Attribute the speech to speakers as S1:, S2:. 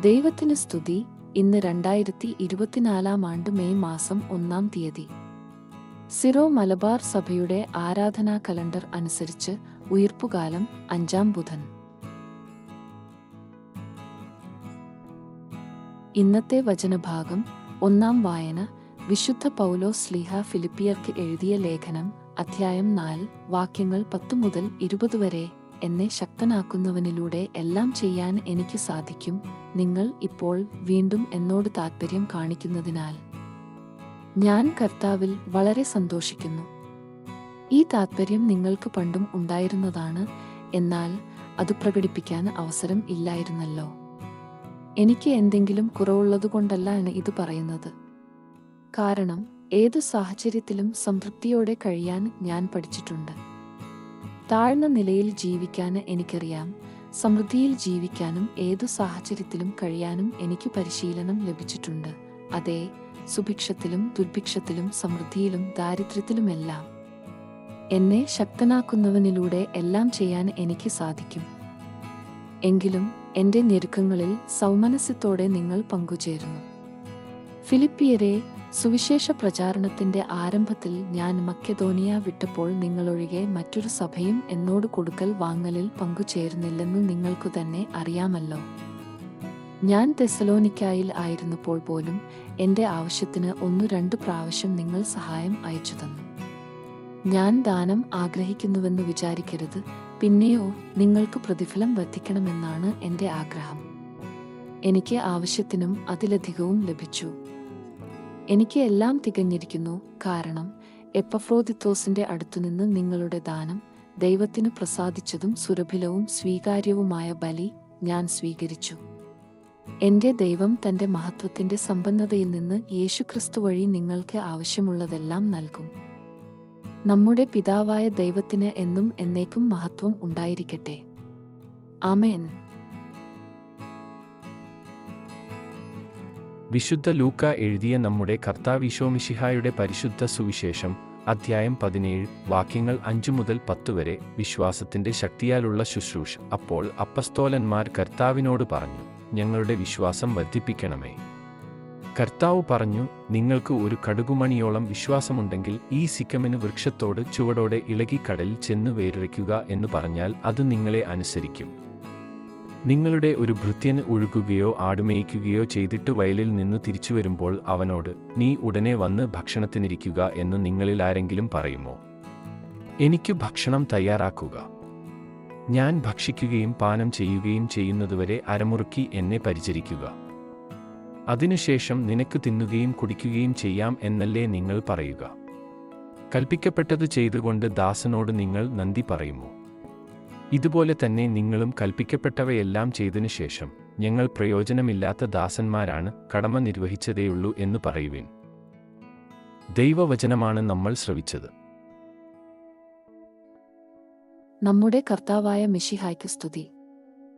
S1: ദൈവത്തിന് സ്തുതി. ഇന്ന് രണ്ടായിരത്തി ഇരുപത്തിനാലാം ആണ്ട് മെയ് മാസം ഒന്നാം തീയതി. സിറോ മലബാർ സഭയുടെ ആരാധനാ കലണ്ടർ അനുസരിച്ച് ഉയർപ്പുകാലം അഞ്ചാം ബുധൻ. ഇന്നത്തെ വചനഭാഗം ഒന്നാം വായന. വിശുദ്ധ പൗലോ സ്ലീഹ ഫിലിപ്പിയർക്ക് എഴുതിയ ലേഖനം അധ്യായം നാല്. വാക്യങ്ങൾ പത്തു മുതൽ ഇരുപത് വരെ എന്നെ ശക്തനാക്കുന്നവനിലൂടെ എല്ലാം ചെയ്യാൻ എനിക്ക് സാധിക്കും. നിങ്ങൾ ഇപ്പോൾ വീണ്ടും എന്നോട് താൽപ്പര്യം കാണിക്കുന്നതിനാൽ. ഞാൻ കർത്താവിൽ വളരെ സന്തോഷിക്കുന്നു. ഈ താൽപ്പര്യം നിങ്ങൾക്ക് പണ്ടും ഉണ്ടായിരുന്നതാണ്. എന്നാൽ അത് പ്രകടിപ്പിക്കാൻ അവസരം ഇല്ലായിരുന്നല്ലോ. എനിക്ക് എന്തെങ്കിലും കുറവുള്ളതുകൊണ്ടല്ല ഇത് പറയുന്നത്. കാരണം ഏതു സാഹചര്യത്തിലും സംതൃപ്തിയോടെ കഴിയാൻ ഞാൻ പഠിച്ചിട്ടുണ്ട്. താഴ്ന്ന നിലയിൽ ജീവിക്കാൻ എനിക്കറിയാം. സമൃദ്ധിയിൽ ജീവിക്കാനും ഏതു സാഹചര്യത്തിലും കഴിയാനും എനിക്ക് പരിശീലനം ലഭിച്ചിട്ടുണ്ട്. അതെ സുഭിക്ഷത്തിലും ദുർഭിക്ഷത്തിലും സമൃദ്ധിയിലും ദാരിദ്ര്യത്തിലുമെല്ലാം. എന്നെ ശക്തനാക്കുന്നവനിലൂടെ എല്ലാം ചെയ്യാൻ എനിക്ക് സാധിക്കും. എങ്കിലും എന്റെ ഞെരുക്കങ്ങളിൽ സൗമനസ്യത്തോടെ നിങ്ങൾ പങ്കുചേരുന്നു. ഫിലിപ്പിയരെ സുവിശേഷ പ്രചാരണത്തിന്റെ ആരംഭത്തിൽ ഞാൻ മക്കെദോനിയ വിട്ടപ്പോൾ നിങ്ങളൊഴികെ മറ്റൊരു സഭയും എന്നോട് കൊടുക്കൽ വാങ്ങലിൽ പങ്കുചേരുന്നില്ലെന്ന് നിങ്ങൾക്കു തന്നെ അറിയാമല്ലോ. ഞാൻ തെസലോനിക്കായിൽ ആയിരുന്നപ്പോൾ പോലും എന്റെ ആവശ്യത്തിന് ഒന്നു രണ്ടു പ്രാവശ്യം നിങ്ങൾ സഹായം അയച്ചു തന്നു. ഞാൻ ദാനം ആഗ്രഹിക്കുന്നുവെന്ന് വിചാരിക്കരുത് പിന്നെയോ നിങ്ങൾക്ക് പ്രതിഫലം വർദ്ധിക്കണമെന്നാണ് എന്റെ ആഗ്രഹം. എനിക്ക് ആവശ്യത്തിനും അതിലധികവും ലഭിച്ചു. എനിക്ക് എല്ലാം തികഞ്ഞിരിക്കുന്നു. കാരണം എപ്പഫ്രോദിത്തോസിന്റെ അടുത്തുനിന്ന് നിങ്ങളുടെ ദാനം ദൈവത്തിന് പ്രസാദിച്ചതും സുരഭിലവും സ്വീകാര്യവുമായ ബലി ഞാൻ സ്വീകരിച്ചു. എന്റെ ദൈവം തന്റെ മഹത്വത്തിന്റെ സമ്പന്നതയിൽ നിന്ന് യേശുക്രിസ്തു വഴി നിങ്ങൾക്ക് ആവശ്യമുള്ളതെല്ലാം നൽകും. നമ്മുടെ പിതാവായ ദൈവത്തിന് എന്നും എന്നേക്കും മഹത്വം ഉണ്ടായിരിക്കട്ടെ. ആമേൻ.
S2: വിശുദ്ധ ലൂക്ക എഴുതിയ നമ്മുടെ കർത്താവിശോമിഷിഹായുടെ പരിശുദ്ധ സുവിശേഷം അധ്യായം പതിനേഴ് വാക്യങ്ങൾ അഞ്ചു മുതൽ പത്ത് വരെ വിശ്വാസത്തിന്റെ ശക്തിയാലുള്ള ശുശ്രൂഷ. അപ്പോൾ അപ്പസ്തോലന്മാർ കർത്താവിനോട് പറഞ്ഞു ഞങ്ങളുടെ വിശ്വാസം വർദ്ധിപ്പിക്കണമേ. കർത്താവ് പറഞ്ഞു നിങ്ങൾക്ക് ഒരു കടുകുമണിയോളം വിശ്വാസമുണ്ടെങ്കിൽ ഈ സിക്കമിന് വൃക്ഷത്തോട് ചുവടോടെ ഇളകി കടലിൽ ചെന്ന് വേരുറയ്ക്കുക എന്ന് പറഞ്ഞാൽ അത് നിങ്ങളെ അനുസരിക്കും. നിങ്ങളുടെ ഒരു ഭൃത്യന് ഒഴുകുകയോ ആടുമേയ്ക്കുകയോ ചെയ്തിട്ട് വയലിൽ നിന്ന് തിരിച്ചു വരുമ്പോൾ അവനോട് നീ ഉടനെ വന്ന് ഭക്ഷണത്തിനിരിക്കുക എന്ന് നിങ്ങളിൽ ആരെങ്കിലും പറയുമോ? എനിക്ക് ഭക്ഷണം തയ്യാറാക്കുക. ഞാൻ ഭക്ഷിക്കുകയും പാനം ചെയ്യുകയും ചെയ്യുന്നതുവരെ അരമുറുക്കി എന്നെ പരിചരിക്കുക. അതിനുശേഷം നിനക്ക് തിന്നുകയും കുടിക്കുകയും ചെയ്യാം എന്നല്ലേ നിങ്ങൾ പറയുക. കൽപ്പിക്കപ്പെട്ടത് ചെയ്തുകൊണ്ട് ദാസനോട് നിങ്ങൾ നന്ദി പറയുമോ? ഇതുപോലെ തന്നെ നിങ്ങളും കൽപ്പിക്കപ്പെട്ടവയെല്ലാം ചെയ്തതിനു ശേഷം ഞങ്ങൾ പ്രയോജനമില്ലാത്ത ദാസന്മാരാണ് കടമ നിർവഹിച്ചതേയുള്ളൂ എന്ന് പറയുവിൻ. ദൈവവചനമാണ് നമ്മൾ ശ്രവിച്ചത്.
S1: നമ്മുടെ കർത്താവായ മിഷിഹായ്ക്ക് സ്തുതി.